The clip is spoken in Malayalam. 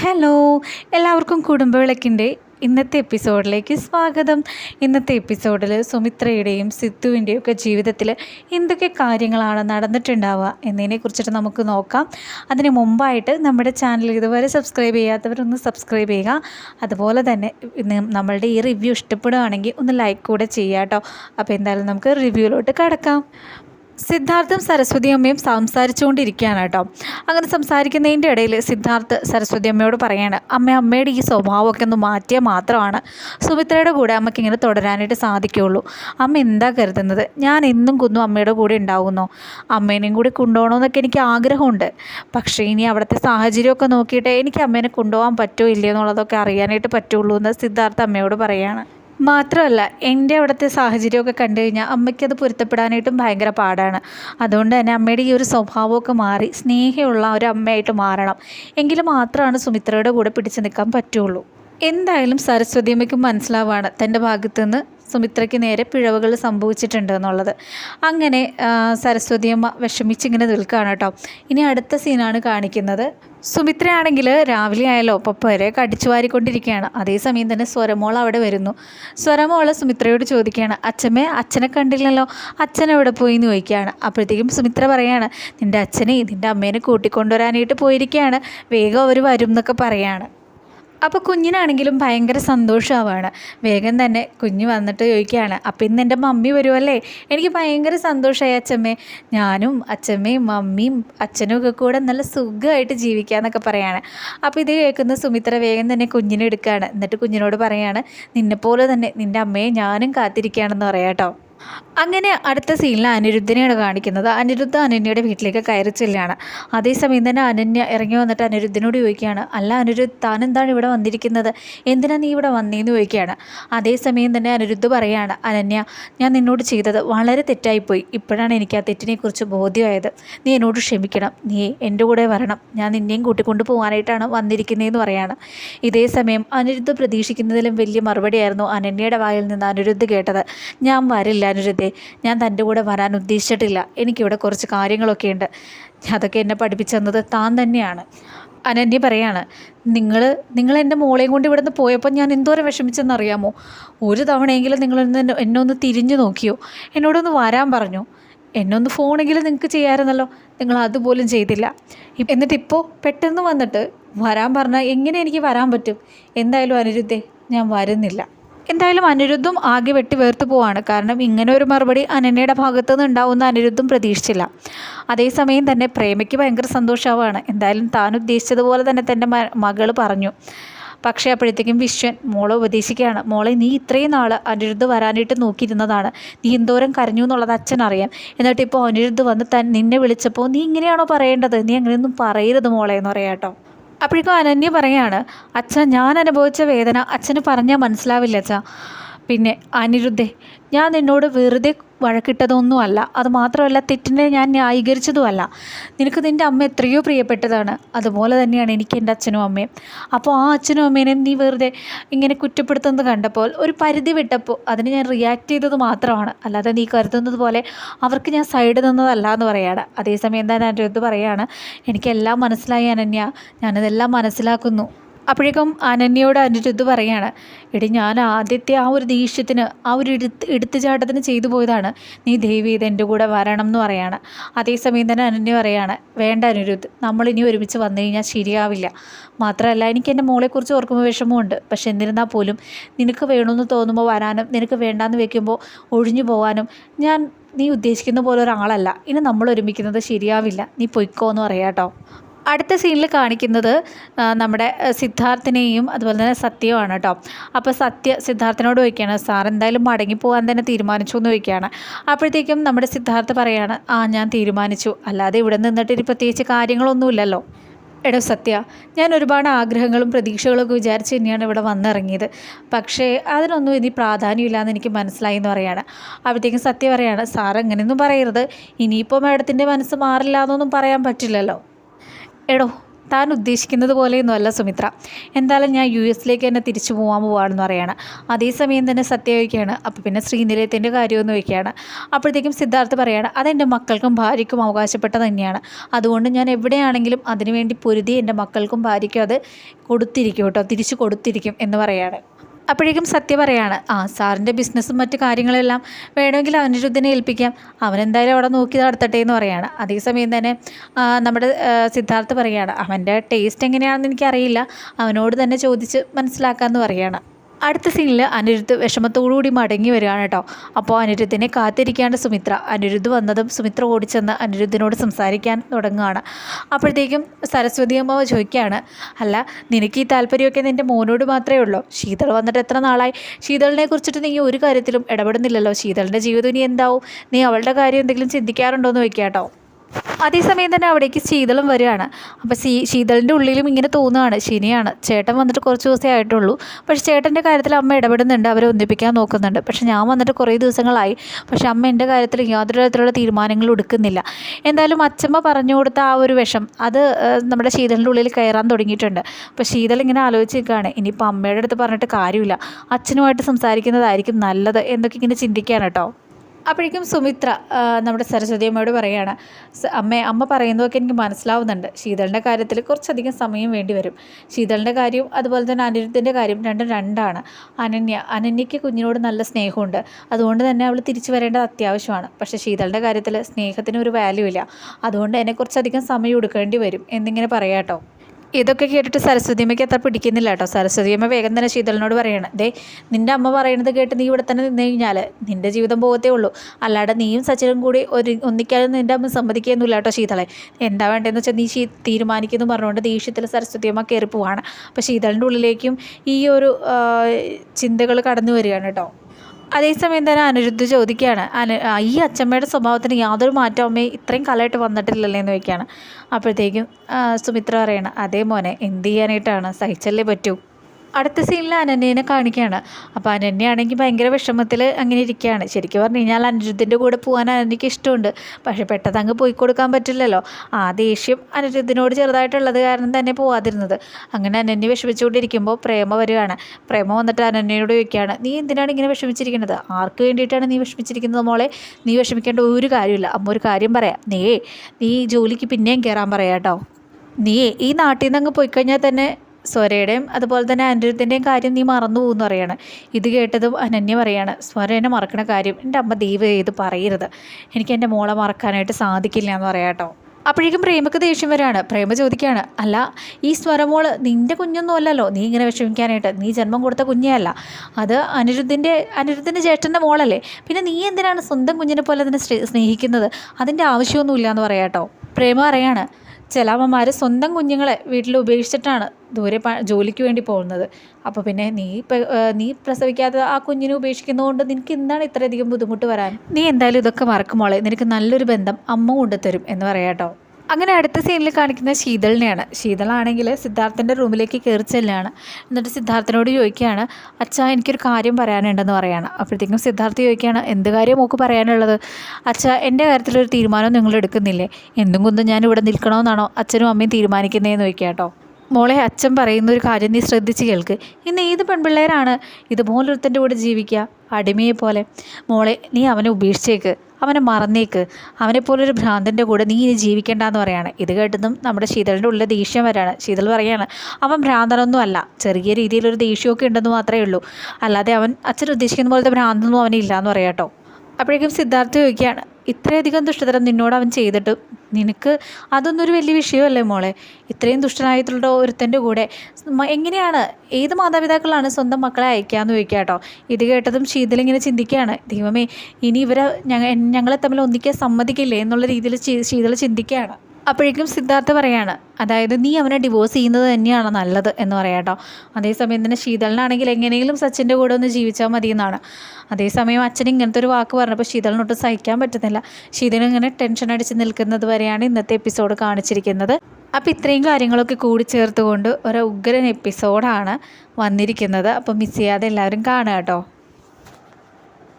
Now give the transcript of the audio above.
ഹലോ എല്ലാവർക്കും കുടുംബവിളക്കിന്റെ ഇന്നത്തെ എപ്പിസോഡിലേക്ക് സ്വാഗതം. ഇന്നത്തെ എപ്പിസോഡിൽ സുമിത്രയുടെയും സിദ്ധുവിന്റെയും ഒക്കെ ജീവിതത്തിൽ എന്തൊക്കെ കാര്യങ്ങളാണ് നടന്നിട്ടുണ്ടാവുക എന്നതിനെ കുറിച്ചിട്ട് നമുക്ക് നോക്കാം. അതിന് മുമ്പായിട്ട് നമ്മുടെ ചാനൽ ഇതുവരെ സബ്സ്ക്രൈബ് ചെയ്യാത്തവരൊന്ന് സബ്സ്ക്രൈബ് ചെയ്യുക. അതുപോലെ തന്നെ നമ്മളുടെ ഈ റിവ്യൂ ഇഷ്ടപ്പെടുകയാണെങ്കിൽ ഒന്ന് ലൈക്ക് കൂടെ ചെയ്യാം കേട്ടോ. അപ്പോൾ എന്തായാലും നമുക്ക് റിവ്യൂയിലോട്ട് കിടക്കാം. സിദ്ധാർത്ഥും സരസ്വതി അമ്മയും സംസാരിച്ചുകൊണ്ടിരിക്കുകയാണ് കേട്ടോ. അങ്ങനെ സംസാരിക്കുന്നതിന്റെ ഇടയിൽ സിദ്ധാർത്ഥ് സരസ്വതി അമ്മയോട് പറയാണ് അമ്മ അമ്മയുടെ ഈ സ്വഭാവമൊക്കെ ഒന്ന് മാറ്റിയാൽ മാത്രമാണ് സുമിത്രയുടെ കൂടെ അമ്മയ്ക്ക് ഇങ്ങനെ തുടരാനായിട്ട് സാധിക്കുകയുള്ളൂ. അമ്മ എന്താ കരുതുന്നത്? ഞാൻ എന്നും കുന്നും അമ്മയുടെ കൂടെ ഉണ്ടാവുന്നോ? അമ്മേനെയും കൂടി കൊണ്ടുപോകണമെന്നൊക്കെ എനിക്ക് ആഗ്രഹമുണ്ട്. പക്ഷേ ഇനി അവിടുത്തെ സാഹചര്യമൊക്കെ നോക്കിയിട്ട് എനിക്ക് അമ്മേനെ കൊണ്ടുപോകാൻ പറ്റുമോ ഇല്ലയോ എന്നുള്ളതൊക്കെ അറിയാനായിട്ട് പറ്റുള്ളൂ എന്ന് സിദ്ധാർത്ഥ അമ്മയോട് പറയുകയാണ് മാത്രമല്ല എന്റെ അവിടുത്തെ സാഹചര്യമൊക്കെ കണ്ടു കഴിഞ്ഞാൽ അമ്മയ്ക്കത് പൊരുത്തപ്പെടാനായിട്ടും ഭയങ്കര പാടാണ്. അതുകൊണ്ട് തന്നെ അമ്മയുടെ ഈ ഒരു സ്വഭാവമൊക്കെ മാറി സ്നേഹമുള്ള ഒരു അമ്മയായിട്ട് മാറണം. എങ്കിൽ മാത്രമാണ് സുമിത്രയുടെ കൂടെ പിടിച്ചു നിൽക്കാൻ പറ്റുള്ളൂ. എന്തായാലും സരസ്വതി അമ്മയ്ക്കും മനസ്സിലാവാണ് തന്റെ ഭാഗത്തുനിന്ന് സുമിത്രയ്ക്ക് നേരെ പിഴവുകൾ സംഭവിച്ചിട്ടുണ്ട് എന്നുള്ളത്. അങ്ങനെ സരസ്വതിയമ്മ വിഷമിച്ചിങ്ങനെ നിൽക്കുകയാണ് കേട്ടോ. ഇനി അടുത്ത സീനാണ് കാണിക്കുന്നത്. സുമിത്രയാണെങ്കിൽ രാവിലെ ആയാലോ പപ്പരെ കടിച്ചു വാരിക്കൊണ്ടിരിക്കുകയാണ്. അതേസമയം തന്നെ സ്വരമോൾ അവിടെ വരുന്നു. സ്വരമോൾ സുമിത്രയോട് ചോദിക്കുകയാണ് അച്ഛമ്മേ അച്ഛനെ കണ്ടില്ലല്ലോ? അച്ഛൻ എവിടെ പോയി എന്ന് ചോദിക്കുകയാണ്. അപ്പോഴത്തേക്കും സുമിത്ര പറയാണ് നിന്റെ അച്ഛനെ നിന്റെ അമ്മേനെ കൂട്ടിക്കൊണ്ടുവരാനായിട്ട് പോയിരിക്കുകയാണ്. വേഗം അവർ വരും എന്നൊക്കെ പറയാണ്. അപ്പോൾ കുഞ്ഞിനാണെങ്കിലും ഭയങ്കര സന്തോഷമാവാണ് വേഗം തന്നെ കുഞ്ഞ് വന്നിട്ട് ചോദിക്കുകയാണ് അപ്പം ഇന്ന് എന്റെ മമ്മി വരുമല്ലേ എനിക്ക് ഭയങ്കര സന്തോഷമായി അച്ഛമ്മേ ഞാനും അച്ഛമ്മയും മമ്മിയും അച്ഛനും ഒക്കെ കൂടെ നല്ല സുഖമായിട്ട് ജീവിക്കാമെന്നൊക്കെ പറയാണ്. അപ്പോൾ ഇത് കേൾക്കുന്ന സുമിത്ര വേഗം തന്നെ കുഞ്ഞിനെ എടുക്കുകയാണ് എന്നിട്ട് കുഞ്ഞിനോട് പറയാണ് നിന്നെപ്പോലെ തന്നെ നിന്റെ അമ്മയെ ഞാനും കാത്തിരിക്കുകയാണെന്ന് പറയാം കേട്ടോ അങ്ങനെ അടുത്ത സീനിൽ അനിരുദ്ധനെയാണ് കാണിക്കുന്നത്. അനിരുദ്ധ അനന്യയുടെ വീട്ടിലേക്ക് കയറി ചെല്ലുകയാണ്. അതേസമയം തന്നെ അനന്യ ഇറങ്ങി വന്നിട്ട് അനിരുദ്ധനോട് ചോദിക്കുകയാണ് അല്ല അനിരുദ്ധ താൻ എന്താണ് ഇവിടെ വന്നിരിക്കുന്നത്? എന്തിനാ നീ ഇവിടെ വന്നേന്ന് ചോദിക്കുകയാണ്. അതേസമയം തന്നെ അനിരുദ്ധ പറയുകയാണ് അനന്യ ഞാൻ നിന്നോട് ചെയ്തത് വളരെ തെറ്റായിപ്പോയി. ഇപ്പോഴാണ് എനിക്ക് ആ തെറ്റിനെക്കുറിച്ച് ബോധ്യമായത്. നീ എന്നോട് ക്ഷമിക്കണം. നീ എന്റെ കൂടെ വരണം. ഞാൻ നിന്നെയും കൂട്ടിക്കൊണ്ട് പോകാനായിട്ടാണ് വന്നിരിക്കുന്നതെന്ന് പറയാണ്. ഇതേ സമയം അനിരുദ്ധ പ്രതീക്ഷിക്കുന്നതിലും വലിയ മറുപടിയായിരുന്നു അനന്യയുടെ വായിൽ നിന്ന് അനിരുദ്ധ കേട്ടത്. ഞാൻ വരില്ല. അനുരുദ്ധേ ഞാൻ തന്റെ കൂടെ വരാൻ ഉദ്ദേശിച്ചിട്ടില്ല. എനിക്കിവിടെ കുറച്ച് കാര്യങ്ങളൊക്കെ ഉണ്ട്. അതൊക്കെ എന്നെ പഠിപ്പിച്ചെന്നത് താൻ തന്നെയാണ്. അനന്യ പറയാണ് നിങ്ങൾ നിങ്ങൾ എന്റെ മോളെയും കൊണ്ട് ഇവിടെ നിന്ന് പോയപ്പോൾ ഞാൻ എന്തോരം വിഷമിച്ചെന്നറിയാമോ? ഒരു തവണയെങ്കിലും നിങ്ങളൊന്ന് എന്നെ ഒന്ന് തിരിഞ്ഞു നോക്കിയോ? എന്നോടൊന്ന് വരാൻ പറഞ്ഞു. എന്നൊന്ന് ഫോണെങ്കിലും നിങ്ങൾക്ക് ചെയ്യാമായിരുന്നല്ലോ നിങ്ങൾ അതുപോലും ചെയ്തില്ല. എന്നിട്ടിപ്പോൾ പെട്ടെന്ന് വന്നിട്ട് വരാൻ പറഞ്ഞാൽ എങ്ങനെ എനിക്ക് വരാൻ പറ്റും? എന്തായാലും അനിരുദ്ധേ ഞാൻ വരുന്നില്ല. എന്തായാലും അനിരുദ്ധും ആകെ വെട്ടി വേർത്തു പോവാണ്. കാരണം ഇങ്ങനെ ഒരു മറുപടി അനന്യയുടെ ഭാഗത്തു നിന്ന് ഉണ്ടാവുന്ന അനിരുദ്ധും പ്രതീക്ഷിച്ചില്ല. അതേസമയം തന്നെ പ്രേമയ്ക്ക് ഭയങ്കര സന്തോഷമാവാണ് എന്തായാലും താൻ ഉദ്ദേശിച്ചതുപോലെ തന്നെ തന്റെ മകൾ പറഞ്ഞു. പക്ഷേ അപ്പോഴത്തേക്കും വിശ്വൻ മോളെ ഉപദേശിക്കുകയാണ്. മോളെ നീ ഇത്രയും നാൾ അനിരുദ്ധ് വരാനായിട്ട് നോക്കിയിരുന്നതാണ്. നീ എന്തോരം കരഞ്ഞു എന്നുള്ളത് അച്ഛൻ അറിയാം. എന്നിട്ട് ഇപ്പോൾ അനിരുദ്ധ് വന്ന് തൻ നിന്നെ വിളിച്ചപ്പോൾ നീ ഇങ്ങനെയാണോ പറയേണ്ടത്? നീ അങ്ങനെയൊന്നും പറയരുത് മോളെ എന്ന് പറയാം കേട്ടോ. അപ്പോഴേക്കും അനന്യ പറയാണ് അച്ഛൻ ഞാൻ അനുഭവിച്ച വേദന അച്ഛന് പറഞ്ഞാൽ മനസ്സിലാവില്ല അച്ഛാ. പിന്നെ അനിരുദ്ധേ ഞാൻ നിന്നോട് വെറുതെ വഴക്കിട്ടതൊന്നുമല്ല. അത് മാത്രമല്ല തെറ്റിനെ ഞാൻ ന്യായീകരിച്ചതുമല്ല. നിനക്ക് നിന്റെ അമ്മ എത്രയോ പ്രിയപ്പെട്ടതാണ്. അതുപോലെ തന്നെയാണ് എനിക്ക് എന്റെ അച്ഛനും അമ്മയും. അപ്പോൾ ആ അച്ഛനും അമ്മേനെയും നീ വെറുതെ ഇങ്ങനെ കുറ്റപ്പെടുത്തുന്നത് കണ്ടപ്പോൾ ഒരു പരിധി വിട്ടപ്പോൾ അതിന് ഞാൻ റിയാക്ട് ചെയ്തത് മാത്രമാണ്. അല്ലാതെ നീ കരുതുന്നത് പോലെ അവർക്ക് ഞാൻ സൈഡ് നിന്നതല്ല എന്ന് പറയാണ്. അതേസമയം തന്നെ അനിരുദ്ധ് പറയാണ് എനിക്കെല്ലാം മനസ്സിലായി അനന്യ. ഞാനതെല്ലാം മനസ്സിലാക്കുന്നു. അപ്പോഴേക്കും അനന്യയോട് അനിരുദ്ധ് പറയാണ് എടി ഞാൻ ആദ്യത്തെ ആ ഒരു ദേഷ്യത്തിന് ആ ഒരു എടുത്ത് എടുത്തുചാട്ടത്തിന് ചെയ്തു പോയതാണ്. നീ ദേവി ഇത് എന്റെ കൂടെ വരണം എന്ന് പറയാണ് അതേസമയം തന്നെ അനന്യ പറയാണ് വേണ്ട അനിരുദ്ധ് നമ്മളിനി ഒരുമിച്ച് വന്നു കഴിഞ്ഞാൽ ശരിയാവില്ല. മാത്രമല്ല എനിക്ക് എന്റെ മോളെക്കുറിച്ച് ഓർക്കുമ്പോൾ വിഷമമുണ്ട്. പക്ഷെ എന്നിരുന്നാൽ പോലും നിനക്ക് വേണമെന്ന് തോന്നുമ്പോൾ വരാനും നിനക്ക് വേണ്ടാന്ന് വെക്കുമ്പോൾ ഒഴിഞ്ഞു പോകാനും ഞാൻ നീ ഉദ്ദേശിക്കുന്ന പോലെ ഒരാളല്ല. ഇനി നമ്മൾ ഒരുമിക്കുന്നത് ശരിയാവില്ല. നീ പൊയ്ക്കോ എന്ന് പറയാം കേട്ടോ. അടുത്ത സീനിൽ കാണിക്കുന്നത് നമ്മുടെ സിദ്ധാർത്ഥിനെയും അതുപോലെ തന്നെ സത്യമാണ് കേട്ടോ. അപ്പോൾ സത്യ സിദ്ധാർത്ഥിനോട് ചോദിക്കുകയാണ് സാർ എന്തായാലും മടങ്ങി പോകാൻ തന്നെ തീരുമാനിച്ചു എന്ന് ചോദിക്കുകയാണ്. അപ്പോഴത്തേക്കും നമ്മുടെ സിദ്ധാർത്ഥ പറയാണ് ആ ഞാൻ തീരുമാനിച്ചു. അല്ലാതെ ഇവിടെ നിന്നിട്ട് ഇനി പ്രത്യേകിച്ച് കാര്യങ്ങളൊന്നുമില്ലല്ലോ എടോ സത്യ ഞാൻ ഒരുപാട് ആഗ്രഹങ്ങളും പ്രതീക്ഷകളൊക്കെ വിചാരിച്ച് തന്നെയാണ് ഇവിടെ വന്നിറങ്ങിയത്. പക്ഷേ അതിനൊന്നും ഇനി പ്രാധാന്യമില്ലാന്ന് എനിക്ക് മനസ്സിലായി എന്ന് പറയാണ്. അപ്പോഴത്തേക്കും സത്യ പറയാണ് സാർ അങ്ങനെയൊന്നും പറയരുത്. ഇനിയിപ്പോൾ മാഡത്തിന്റെ മനസ്സ് മാറില്ല എന്നൊന്നും പറയാൻ പറ്റില്ലല്ലോ. എടോ താൻ ഉദ്ദേശിക്കുന്നത് പോലെയൊന്നുമല്ല സുമിത്ര. എന്തായാലും ഞാൻ യു എസിലേക്ക് തന്നെ തിരിച്ചു പോകാൻ പോവാണെന്ന് പറയാണ്. അതേസമയം തന്നെ സത്യ ചോദിക്കുകയാണ്. അപ്പോൾ പിന്നെ ശ്രീനിലയത്തിന്റെ കാര്യമൊന്നും വയ്ക്കുകയാണ് അപ്പോഴത്തേക്കും സിദ്ധാർത്ഥ് പറയുകയാണ് അതെന്റെ മക്കൾക്കും ഭാര്യയ്ക്കും അവകാശപ്പെട്ടത് തന്നെയാണ്. അതുകൊണ്ട് ഞാൻ എവിടെയാണെങ്കിലും അതിനുവേണ്ടി പൊരുതി എന്റെ മക്കൾക്കും ഭാര്യയ്ക്കും അത് കൊടുത്തിരിക്കും കേട്ടോ തിരിച്ചു കൊടുത്തിരിക്കും എന്ന് പറയാണ്. അപ്പോഴേക്കും സത്യ പറയാണ് ആ സാറിന്റെ ബിസിനസ്സും മറ്റു കാര്യങ്ങളെല്ലാം വേണമെങ്കിൽ അനിരുദ്ധനെ ഏൽപ്പിക്കാം. അവനെന്തായാലും അവിടെ നോക്കി നടത്തട്ടെ എന്ന് പറയാണ്. അതേസമയം തന്നെ നമ്മുടെ സിദ്ധാർത്ഥ് പറയാണ് അവന്റെ ടേസ്റ്റ് എങ്ങനെയാണെന്ന് എനിക്കറിയില്ല. അവനോട് തന്നെ ചോദിച്ച് മനസ്സിലാക്കാമെന്ന് പറയാണ്. അടുത്ത സീനിൽ അനിരുദ്ധ് വിഷമത്തോടുകൂടി മടങ്ങി വരികയാണ് കേട്ടോ. അപ്പോൾ അനിരുദ്ധിനെ കാത്തിരിക്കാണ്ട് സുമിത്ര. അനിരുദ്ധ് വന്നതും സുമിത്ര ഓടിച്ചെന്ന് അനിരുദ്ധിനോട് സംസാരിക്കാൻ തുടങ്ങുകയാണ്. അപ്പോഴത്തേക്കും സരസ്വതി അമ്മ ചോദിക്കുകയാണ് അല്ല നിനക്ക് ഈ താല്പര്യമൊക്കെ നിന്റെ മോനോട് മാത്രമേ ഉള്ളൂ. ശീതൾ വന്നിട്ട് എത്ര നാളായി? ശീതളിനെ കുറിച്ചിട്ട് നീ ഒരു കാര്യത്തിലും ഇടപെടുന്നില്ലല്ലോ. ശീതളിന്റെ ജീവിതം ഇനി എന്താവും? നീ അവളുടെ കാര്യം എന്തെങ്കിലും ചിന്തിക്കാറുണ്ടോ എന്ന് ചോദിക്കുക കേട്ടോ. അതേസമയം തന്നെ അവിടേക്ക് ശീതളും വരികയാണ്. അപ്പോൾ ശീ ശീതളിന്റെ ഉള്ളിലും ഇങ്ങനെ തോന്നുകയാണ്. ശനിയാണ്. ചേട്ടൻ വന്നിട്ട് കുറച്ച് ദിവസമേ ആയിട്ടുള്ളൂ. പക്ഷേ ചേട്ടന്റെ കാര്യത്തിൽ അമ്മ ഇടപെടുന്നുണ്ട്. അവരെ ഒന്നിപ്പിക്കാൻ നോക്കുന്നുണ്ട്. പക്ഷേ ഞാൻ വന്നിട്ട് കുറേ ദിവസങ്ങളായി. പക്ഷേ അമ്മ എന്റെ കാര്യത്തിൽ യാതൊരു തരത്തിലുള്ള തീരുമാനങ്ങളും എടുക്കുന്നില്ല. എന്തായാലും അച്ഛമ്മ പറഞ്ഞു കൊടുത്ത ആ ഒരു വിഷം അത് നമ്മുടെ ശീതളിന്റെ ഉള്ളിൽ കയറാൻ തുടങ്ങിയിട്ടുണ്ട്. അപ്പോൾ ശീതൾ ഇങ്ങനെ ആലോചിച്ച് നിൽക്കുകയാണ്. ഇനിയിപ്പോൾ അമ്മയുടെ അടുത്ത് പറഞ്ഞിട്ട് കാര്യമില്ല. അച്ഛനുമായിട്ട് സംസാരിക്കുന്നതായിരിക്കും നല്ലത് എന്നൊക്കെ ഇങ്ങനെ ചിന്തിക്കുകയാണ് കേട്ടോ. അപ്പോഴേക്കും സുമിത്ര നമ്മുടെ സരസ്വതി അമ്മയോട് പറയുകയാണ് അമ്മ അമ്മേ പറയുന്നതൊക്കെ എനിക്ക് മനസ്സിലാവുന്നുണ്ട്. ശീതളിന്റെ കാര്യത്തിൽ കുറച്ചധികം സമയം വേണ്ടി വരും. ശീതളിന്റെ കാര്യവും അതുപോലെ തന്നെ അനിരുദ്ധിന്റെ കാര്യം രണ്ടും രണ്ടാണ്. അനന്യ അനന്യയ്ക്ക് കുഞ്ഞിനോട് നല്ല സ്നേഹമുണ്ട്. അതുകൊണ്ട് തന്നെ അവൾ തിരിച്ചു വരേണ്ടത് അത്യാവശ്യമാണ്. പക്ഷേ ശീതളിന്റെ കാര്യത്തിൽ സ്നേഹത്തിന് ഒരു വാല്യൂ ഇല്ല. അതുകൊണ്ട് എന്നെ കുറച്ചധികം സമയം എടുക്കേണ്ടി വരും. എന്നിങ്ങനെ പറയാട്ടോ ഇതൊക്കെ കേട്ടിട്ട് സരസ്വതിയമ്മയ്ക്ക് അത്ര പിടിക്കുന്നില്ല കേട്ടോ. സരസ്വതിയമ്മ വേഗം തന്നെ ശീതളിനോട് പറയണം ദേ നിന്റെ അമ്മ പറയണത് കേട്ട് നീ ഇവിടെ തന്നെ നിന്ന് കഴിഞ്ഞാൽ നിന്റെ ജീവിതം പോകത്തേ ഉള്ളൂ. അല്ലാതെ നീയും സച്ചിനും കൂടി ഒരു ഒന്നിക്കാനും നിന്റെ അമ്മ സമ്മതിക്കുകയൊന്നുമില്ല കേട്ടോ ശീതളെ. എന്താ വേണ്ടതെന്ന് വെച്ചാൽ നീ ശീ തീരുമാനിക്കുന്നു പറഞ്ഞുകൊണ്ട് ദേഷ്യത്തിൽ സരസ്വതിയമ്മ കയറി പോവാണ് അപ്പോൾ ശീതളിന്റെ ഉള്ളിലേക്കും ഈ ഒരു ചിന്തകൾ കടന്നു വരികയാണ് കേട്ടോ. അതേസമയം തന്നെ അനിരുദ്ധ ചോദിക്കുകയാണ് അനു ഈ അച്ചമ്മയുടെ സ്വഭാവത്തിന് യാതൊരു മാറ്റവും അമ്മേ ഇത്രയും കാലമായിട്ട് വന്നിട്ടില്ലല്ലേ? എന്ന് ചോദിക്കുകയാണ്. അപ്പോഴത്തേക്കും സുമിത്ര പറയണം അതേ മോനെ എന്ത് ചെയ്യാനായിട്ടാണ്? സഹിച്ചല്ലേ പറ്റൂ. അടുത്ത സീനിൽ അനന്യനെ കാണിക്കുകയാണ്. അപ്പോൾ അനന്യയാണെങ്കിൽ ഭയങ്കര വിഷമത്തിൽ അങ്ങനെ ഇരിക്കുകയാണ്. ശരിക്കും പറഞ്ഞു കഴിഞ്ഞാൽ അനിരുദ്ധിന്റെ കൂടെ പോകാൻ അനന്യക്ക് ഇഷ്ടമുണ്ട്. പക്ഷേ പെട്ടെന്ന് അങ്ങ് പോയി കൊടുക്കാൻ പറ്റില്ലല്ലോ. ആ ദേഷ്യം അനിരുദ്ധിനോട് ചെറുതായിട്ടുള്ളത് കാരണം തന്നെ പോവാതിരുന്നത്. അങ്ങനെ അനന്യ വിഷമിച്ചുകൊണ്ടിരിക്കുമ്പോൾ പ്രേമ വരികയാണ് പ്രേമ വന്നിട്ട് അനന്യയോട് ചോദിക്കുകയാണ് നീ എന്തിനാണ് ഇങ്ങനെ വിഷമിച്ചിരിക്കുന്നത്? ആർക്ക് വേണ്ടിയിട്ടാണ് നീ വിഷമിച്ചിരിക്കുന്നത് മോളെ? നീ വിഷമിക്കേണ്ട ഒരു കാര്യമില്ല. അമ്മ ഒരു കാര്യം പറയാം. നീ നീ ജോലിക്ക് പിന്നെയും കയറാൻ പറയാം കേട്ടോ. നീ ഈ നാട്ടിൽ നിന്ന് അങ്ങ് പോയി കഴിഞ്ഞാൽ തന്നെ സ്വരയുടെയും അതുപോലെ തന്നെ അനിരുദ്ധന്റെയും കാര്യം നീ മറന്നു പോകുന്നു പറയാണ്. ഇത് കേട്ടതും അനന്യ പറയാണ് സ്വരേനെ മറക്കണ കാര്യം എന്റെ അമ്മ ദൈവം ചെയ്ത് പറയരുത്. എനിക്ക് എന്റെ മോളെ മറക്കാനായിട്ട് സാധിക്കില്ല എന്ന് പറയാം കേട്ടോ. അപ്പോഴേക്കും പ്രേമക്ക് ദേഷ്യം വരാണ്. പ്രേമ ചോദിക്കുകയാണ് അല്ല ഈ സ്വരമോൾ നിന്റെ കുഞ്ഞൊന്നും അല്ലല്ലോ? നീ ഇങ്ങനെ വിഷമിക്കാനായിട്ട്? നീ ജന്മം കൊടുത്ത കുഞ്ഞേ അല്ല. അത് അനിരുദ്ധിന്റെ അനിരുദ്ധിന്റെ ജ്യേഷ്ഠന്റെ മോളല്ലേ? പിന്നെ നീ എന്തിനാണ് സ്വന്തം കുഞ്ഞിനെ പോലെ അതിനെ സ്നേ- സ്നേഹിക്കുന്നത്? അതിന്റെ ആവശ്യമൊന്നുമില്ല എന്ന് പറയാം കേട്ടോ. പ്രേമ പറയാണ് ചില അമ്മമാർ സ്വന്തം കുഞ്ഞുങ്ങളെ വീട്ടിൽ ഉപേക്ഷിച്ചിട്ടാണ് ദൂരെ ജോലിക്ക് വേണ്ടി പോകുന്നത്. അപ്പോൾ പിന്നെ നീ നീ പ്രസവിക്കാതെ ആ കുഞ്ഞിനെ ഉപേക്ഷിക്കുന്നതുകൊണ്ട് നിനക്ക് എന്താണ് ഇത്രയധികം ബുദ്ധിമുട്ട് വരാൻ? നീ എന്തായാലും ഇതൊക്കെ മറക്കുമോളെ നിനക്ക് നല്ലൊരു ബന്ധം അമ്മ കൊണ്ടുതരും എന്ന് പറയാം കേട്ടോ അങ്ങനെ അടുത്ത സീനിൽ കാണിക്കുന്ന ശീതളിനെയാണ്. ശീതളാണെങ്കിൽ സിദ്ധാർത്ഥന്റെ റൂമിലേക്ക് കയറി ചെല്ലുകയാണ്. എന്നിട്ട് സിദ്ധാർത്ഥനോട് ചോദിക്കുകയാണ് അച്ഛാ എനിക്കൊരു കാര്യം പറയാനുണ്ടെന്ന് പറയുകയാണ് അപ്പോഴത്തേക്കും സിദ്ധാർത്ഥ ചോദിക്കുകയാണ് എന്ത് കാര്യം മോക്ക് പറയാനുള്ളത്? അച്ഛാ എന്റെ കാര്യത്തിലൊരു തീരുമാനം നിങ്ങൾ എടുക്കുന്നില്ലേ? എന്തും കൊണ്ടും ഞാൻ ഇവിടെ നിൽക്കണമെന്നാണോ അച്ഛനും അമ്മയും തീരുമാനിക്കുന്നതെന്ന് ചോദിക്കുക കേട്ടോ. മോളെ അച്ഛൻ പറയുന്ന ഒരു കാര്യം നീ ശ്രദ്ധിച്ച് കേൾക്ക്. ഇന്ന് ഏത് പെൺപിള്ളേരാണ് ഇതുപോലൊരുത്തന്റെ കൂടെ ജീവിക്കുക? അടിമയെ പോലെ. മോളെ നീ അവനെ ഉപേക്ഷിച്ചേക്ക്. അവനെ മറന്നേക്ക്. അവനെപ്പോലൊരു ഭ്രാന്തന്റെ കൂടെ നീ ഇനി ജീവിക്കേണ്ടെന്ന് പറയാണ്. ഇത് കേട്ടതും നമ്മുടെ ശീതളിന്റെ ഉള്ളിൽ ദേഷ്യം വരാണ്. ശീതൾ പറയാണ് അവൻ ഭ്രാന്തനൊന്നും അല്ല. ചെറിയ രീതിയിലൊരു ദേഷ്യമൊക്കെ ഉണ്ടെന്ന് മാത്രമേ ഉള്ളൂ. അല്ലാതെ അവൻ അച്ഛൻ ഉദ്ദേശിക്കുന്ന പോലത്തെ ഭ്രാന്തൊന്നും അവനില്ല എന്ന് പറയാം കേട്ടോ അപ്പോഴേക്കും സിദ്ധാർത്ഥ ചോദിക്കുകയാണ് ഇത്രയധികം ദുഷ്ടതരം നിന്നോട് അവൻ ചെയ്തിട്ട് നിനക്ക് അതൊന്നും ഒരു വലിയ വിഷയമല്ലേ മോളെ? ഇത്രയും ദുഷ്ടനായിട്ടുള്ള ഒരുത്തന്റെ കൂടെ എങ്ങനെയാണ്? ഏത് മാതാപിതാക്കളാണ് സ്വന്തം മക്കളെ അയക്കാമെന്ന് ചോദിക്കുക കേട്ടോ. ഇത് കേട്ടതും ശീതലിങ്ങനെ ചിന്തിക്കുകയാണ് ദൈവമേ ഇനി ഇവരെ ഞങ്ങളെ തമ്മിൽ ഒന്നിക്കാൻ സമ്മതിക്കില്ലേ? എന്നുള്ള രീതിയിൽ ശീതൾ ചിന്തിക്കുകയാണ്. അപ്പോഴേക്കും സിദ്ധാർത്ഥ പറയാണ് അതായത് നീ അവനെ ഡിവോഴ്സ് ചെയ്യുന്നത് തന്നെയാണ് നല്ലത് എന്ന് പറയാം കേട്ടോ അതേസമയം തന്നെ ശീതളിനാണെങ്കിൽ എങ്ങനെയെങ്കിലും സച്ചിന്റെ കൂടെ ഒന്ന് ജീവിച്ചാൽ മതി എന്നാണ് അതേസമയം അച്ഛൻ ഇങ്ങനത്തെ ഒരു വാക്ക് പറഞ്ഞപ്പോൾ ശീതളിനൊട്ടും സഹിക്കാൻ പറ്റുന്നില്ല. ശീതൾ ഇങ്ങനെ ടെൻഷൻ അടിച്ച് നിൽക്കുന്നത് വരെയാണ് ഇന്നത്തെ എപ്പിസോഡ് കാണിച്ചിരിക്കുന്നത്. അപ്പോൾ ഇത്രയും കാര്യങ്ങളൊക്കെ കൂടി ചേർത്തുകൊണ്ട് ഒരു ഉഗ്രൻ എപ്പിസോഡാണ് വന്നിരിക്കുന്നത്. അപ്പോൾ മിസ് ചെയ്യാതെ എല്ലാവരും കാണുക കേട്ടോ